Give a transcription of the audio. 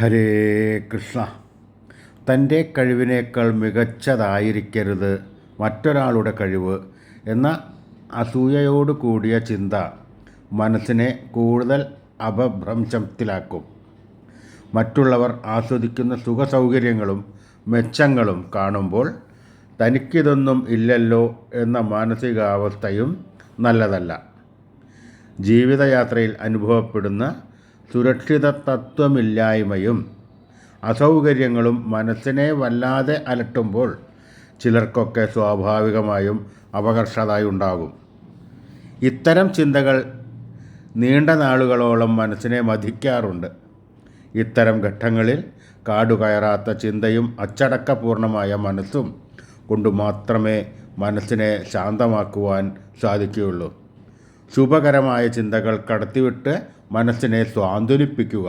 ഹരേ കൃഷ്ണ. തന്റെ കഴിവിനേക്കാൾ മികച്ചതായിരിക്കരുത് മറ്റൊരാളുടെ കഴിവ് എന്ന അസൂയയോട് കൂടിയ ചിന്ത മനസ്സിനെ കൂടുതൽ അപഭ്രംശത്തിലാക്കും. മറ്റുള്ളവർ ആസ്വദിക്കുന്ന സുഖസൗകര്യങ്ങളും മെച്ചങ്ങളും കാണുമ്പോൾ തനിക്കിതൊന്നും ഇല്ലല്ലോ എന്ന മാനസികാവസ്ഥയും നല്ലതല്ല. ജീവിതയാത്രയിൽ അനുഭവപ്പെടുന്ന സുരക്ഷിത തത്വമില്ലായ്മയും അസൗകര്യങ്ങളും മനസ്സിനെ വല്ലാതെ അലട്ടുമ്പോൾ ചിലർക്കൊക്കെ സ്വാഭാവികമായും അപകർഷതായുണ്ടാകും ഇത്തരം ചിന്തകൾ നീണ്ട നാളുകളോളം മനസ്സിനെ മതിക്കാറുണ്ട് ഇത്തരം ഘട്ടങ്ങളിൽ കാടുകയറാത്ത ചിന്തയും അച്ചടക്കപൂർണമായ മനസ്സും കൊണ്ട് മാത്രമേ മനസ്സിനെ ശാന്തമാക്കുവാൻ സാധിക്കുകയുള്ളൂ. ശുഭകരമായ ചിന്തകൾ കടത്തിവിട്ട് മനസ്സിനെ സ്വാന്തനിപ്പിക്കുക